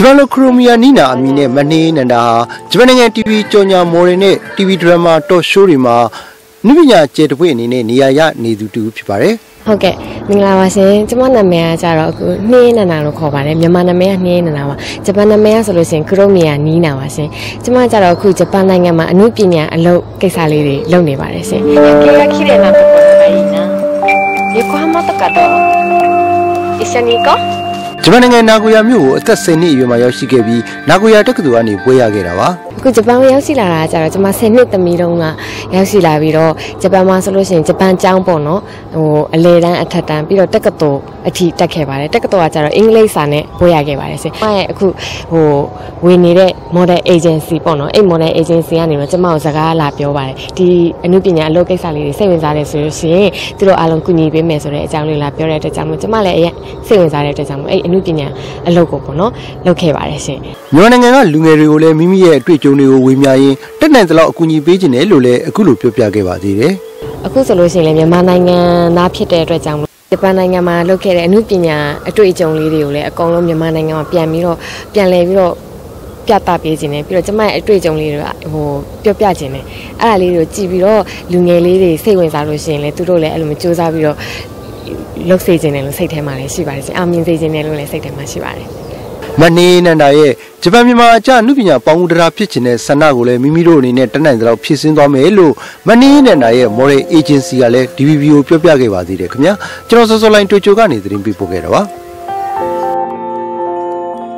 ဂျပန်လိုခရိုမီယာနီနာအမည်နဲ့မနှေးနန္ဒာဟာဂျပန်နိုင်ငံ TV ကြော်ညာမော်တွေနဲ့ TV ဒရမာတော့ရှိုးတွေမှာနုပညာကျေတပွေအနေနဲ့နေရာရနေသူတူဖြစ်ပါတယ် ဟုတ်ကဲ့မင်္ဂလာပါရှင်ကျမနာမည်ကကြတော့အခုနှင်းနန္နာလို့ခေါ်ပါတယ်မြန်မာနာမည်ကနှင်းနန္နာပါဂျပန်နာမည်ကဆိုလို့ရှိရင်ခရိုမီယာနီးနာပါရှင်ကျမကြတော့အခုဂျပန်နိုင်ငံမှာအမှုပညာအလုပ်ကိစ္စလေးတွေလုပ်နေပါတယ်ရှင်ケが綺麗なところがいいな横浜とかどう一緒に行こう ဂျပန်နိုင်ငံနာဂိုယာမြို့ကိုအသက်10နှစ်အရွယ်မှာရောက်ရှိခဲ့ပြီးနာဂိုယာတက္ကသိုလ်ကနေပွဲရခဲ့တာပါအခုဂျပန်ကိုရောက်ရှိလာတာကကြတော့ကျွန်မ10နှစ်သမီးတုန်းကရောက်ရှိလာပြီးတော့ဂျပန်မှာဆိုလို့ရှိရင်ဂျပန်ကျောင်းပေါ့နော်ဟိုအလေတန်းအထက်တန်းပြီးတော့တက္ကသိုလ်အထိတက်ခဲ့ပါတယ်တက္ကသိုလ်ကကြတော့အင်္ဂလိပ်စာနဲ့ပို့ရခဲ့ပါတယ်ရှင်။ကျမရဲ့အခုဟိုဝင်နေတဲ့ model agency ပေါ့နော်အဲ့ model agency ကနေတော့ကျမကိုစကားလာပြောပါတယ်ဒီအမှုပညာအလုပ်ကိစ္စလေးတွေစိတ်ဝင်စားတယ်ဆိုလို့ရှိရင်သူတို့အားလုံးကူညီပေးမယ်ဆိုတဲ့အကြောင်းလေးလာပြောတဲ့အတွက်ကြောင့်မို့ကျမလည်းအရင်စိတ်ဝင်စားတဲ့အတွက်ကြောင့်မို့အဲ့အမှုပညာအလုပ်ကိုပေါ့နော်လုပ်ခဲ့ပါတယ်ရှင်။မြန်မာနိုင်ငံကလူငယ်တွေကိုလည်းမိမိရဲ့အတွေ့အကြုံတွေကိုဝေမျှရင်းတက်နိုင်သလောက်အကူအညီပေးခြင်းတယ်လို့လည်းအခုလိုပြောပြခဲ့ပါသေးတယ်အခုဆိုလို့ရှိရင်လည်းမြန်မာနိုင်ငံသားဖြစ်တဲ့အတွက်ကြောင့်မလို့ဂျပန်နိုင်ငံမှာလုပ်ခဲ့တဲ့အမှုပညာအတွေ့အကြုံလေးတွေကိုလည်းအကုန်လုံးမြန်မာနိုင်ငံမှာပြန်ပြီးတော့ပြန်လည်ပြီးတော့ပြသပေးခြင်းနဲ့ပြီးတော့ကျမရဲ့အတွေ့အကြုံလေးတွေကဟိုပြောပြခြင်းနဲ့အဲ့ဒါလေးတွေကိုကြည့်ပြီးတော့လူငယ်လေးတွေစိတ်ဝင်စားလို့ရှိရင်လည်းသူတို့လည်းအဲ့လိုမျိုးစူးစမ်းပြီးတော့ လုပ်စေခြင်းနဲ့လို့စိတ်ထဲမှာလည်းရှိပါတယ်ရှင်အောင်မြင်စေခြင်းနဲ့လို့လည်းစိတ်ထဲမှာရှိပါတယ်မနှေးနန္ဒာရဲ့ဂျပန်မြန်မာအကြအမှုပညာပေါင်းတရာဖြစ်ခြင်းတဲ့ဆန္ဒကိုလည်းမိမိတို့အနေနဲ့တက်နိုင်သလောက်ဖြည့်ဆင်းသွားမယ်လို့မနှေးနန္ဒာရဲ့ Model Agency ကလည်း DVB ကိုပြောပြခဲ့ပါသေးတယ်ခင်ဗျာကျွန်တော်စောစောလိုင်းတွေ့ကြိုကနေသတင်းပေးပို့ခဲ့တာပါ